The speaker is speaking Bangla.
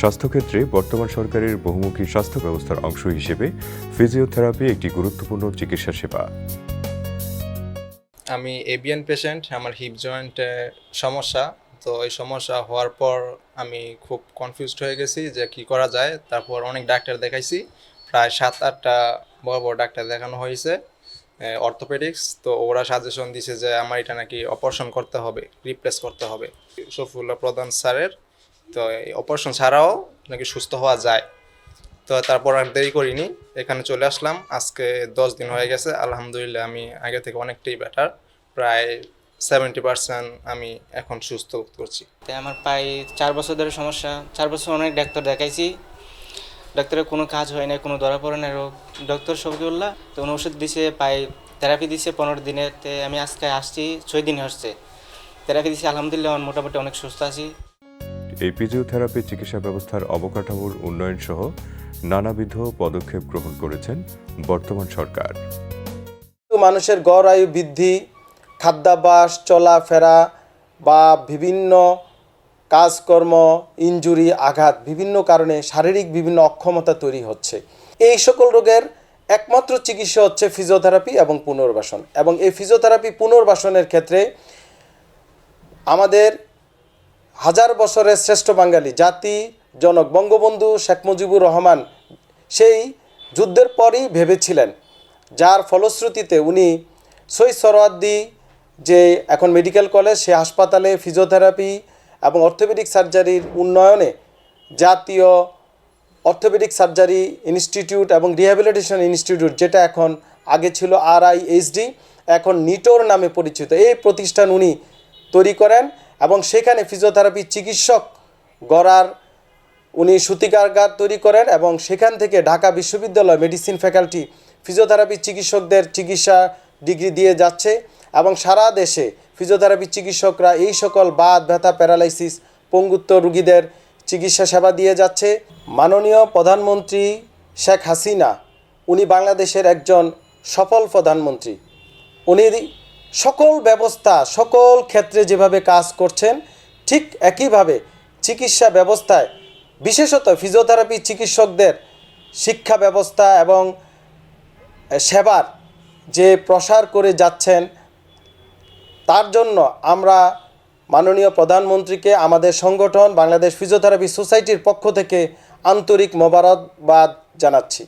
স্বাস্থ্যক্ষেত্রে বর্তমান সরকারের বহুমুখী স্বাস্থ্য ব্যবস্থার অংশ হিসেবে ফিজিওথেরাপি একটি গুরুত্বপূর্ণ চিকিৎসা সেবা। আমি এবিএন পেশেন্ট, আমার হিপ জয়েন্টে সমস্যা, তো এই সমস্যা হওয়ার পর আমি খুব কনফিউজড হয়ে গেছি যে কি করা যায়। তারপর অনেক ডাক্তার দেখাইছি, প্রায় সাত আটটা বড় বড় ডাক্তার দেখানো হয়েছে অর্থোপেডিক্স তো ওরা সাজেশন দিছে যে আমার এটা নাকি অপারেশন করতে হবে রিপ্লেস করতে হবে। সফুল্লা প্রধান স্যারের তো এই অপারেশন ছাড়াও নাকি সুস্থ হওয়া যায়। তো তারপর আর দেরি করিনি, এখানে চলে আসলাম। আজকে দশ দিন হয়ে গেছে, আলহামদুলিল্লাহ আমি আগে থেকে অনেকটাই বেটার প্রায় সেভেন্টি পার্সেন্ট আমি এখন সুস্থ করছি। তাই আমার প্রায় চার বছর ধরে সমস্যা, চার বছর অনেক ডাক্তার দেখাইছি। ডাক্তারের কোনো কাজ হয় না কোনো ধরা পড়ে না রোগ। ডক্টর শফিউল্লাহ তো উনি ওষুধ দিছে, প্রায় থেরাপি দিছে পনেরো দিনেতে আমি আজকে আসছি, ছয় দিন আসছে থেরাপি দিছে, আলহামদুলিল্লাহ, মোটামুটি অনেক সুস্থ আছি। এই ফিজিওথেরাপি চিকিৎসা ব্যবস্থার অবকাঠামোর উন্নয়ন সহ নানাবিধ পদক্ষেপ গ্রহণ করেছেন বর্তমান সরকার। মানুষের গড় আয়ু বৃদ্ধি, খাদ্যাভ্যাস, চলাফেরা বা বিভিন্ন কাজকর্ম, ইনজুরি, আঘাত বিভিন্ন কারণে শারীরিক বিভিন্ন অক্ষমতা তৈরি হচ্ছে। এই সকল রোগের একমাত্র চিকিৎসা হচ্ছে ফিজিওথেরাপি এবং পুনর্বাসন। এবং এই ফিজিওথেরাপি পুনর্বাসনের ক্ষেত্রে আমাদের হাজার বছরের শ্রেষ্ঠ বাঙালি জাতি, জনক বঙ্গবন্ধু শেখ মুজিবুর রহমান সেই যুদ্ধের পরই ভেবেছিলেন। যার ফলশ্রুতিতে উনি সই সরওয়ার্দি, যে এখন মেডিকেল কলেজ, সে হাসপাতালে ফিজিওথেরাপি এবং অর্থোপেডিক সার্জারির উন্নয়নে জাতীয় অর্থোপেডিক সার্জারি ইনস্টিটিউট এবং রিহ্যাবিলিটেশন ইনস্টিটিউট, যেটা এখন আগে ছিল আর এখন নিটোর নামে পরিচিত। এই প্রতিষ্ঠান উনি তৈরি করেন এবং সেখানে ফিজিওথেরাপি চিকিৎসক গড়ার উনি সূতিকাগার তৈরি করেন এবং সেখান থেকে ঢাকা বিশ্ববিদ্যালয় মেডিসিন ফ্যাকাল্টি ফিজিওথেরাপি চিকিৎসকদের চিকিৎসা ডিগ্রি দিয়ে যাচ্ছে এবং সারা দেশে ফিজিওথেরাপি চিকিৎসকরা এই সকল বাত, ব্যথা প্যারালাইসিস পঙ্গুত্ব রুগীদের চিকিৎসা সেবা দিয়ে যাচ্ছে। মাননীয় প্রধানমন্ত্রী শেখ হাসিনা, উনি বাংলাদেশের একজন সফল প্রধানমন্ত্রী। উনি সকল ব্যবস্থা, সকল ক্ষেত্রে যেভাবে কাজ করছেন, ঠিক একইভাবে চিকিৎসা ব্যবস্থায়, বিশেষত ফিজিওথেরাপি চিকিৎসকদের শিক্ষা ব্যবস্থা এবং সেবার যে প্রসার করে যাচ্ছেন, তার জন্য আমরা মাননীয় প্রধানমন্ত্রীকে, আমাদের সংগঠন বাংলাদেশ ফিজিওথেরাপি সোসাইটির পক্ষ থেকে আন্তরিক মোবারকবাদ জানাচ্ছি।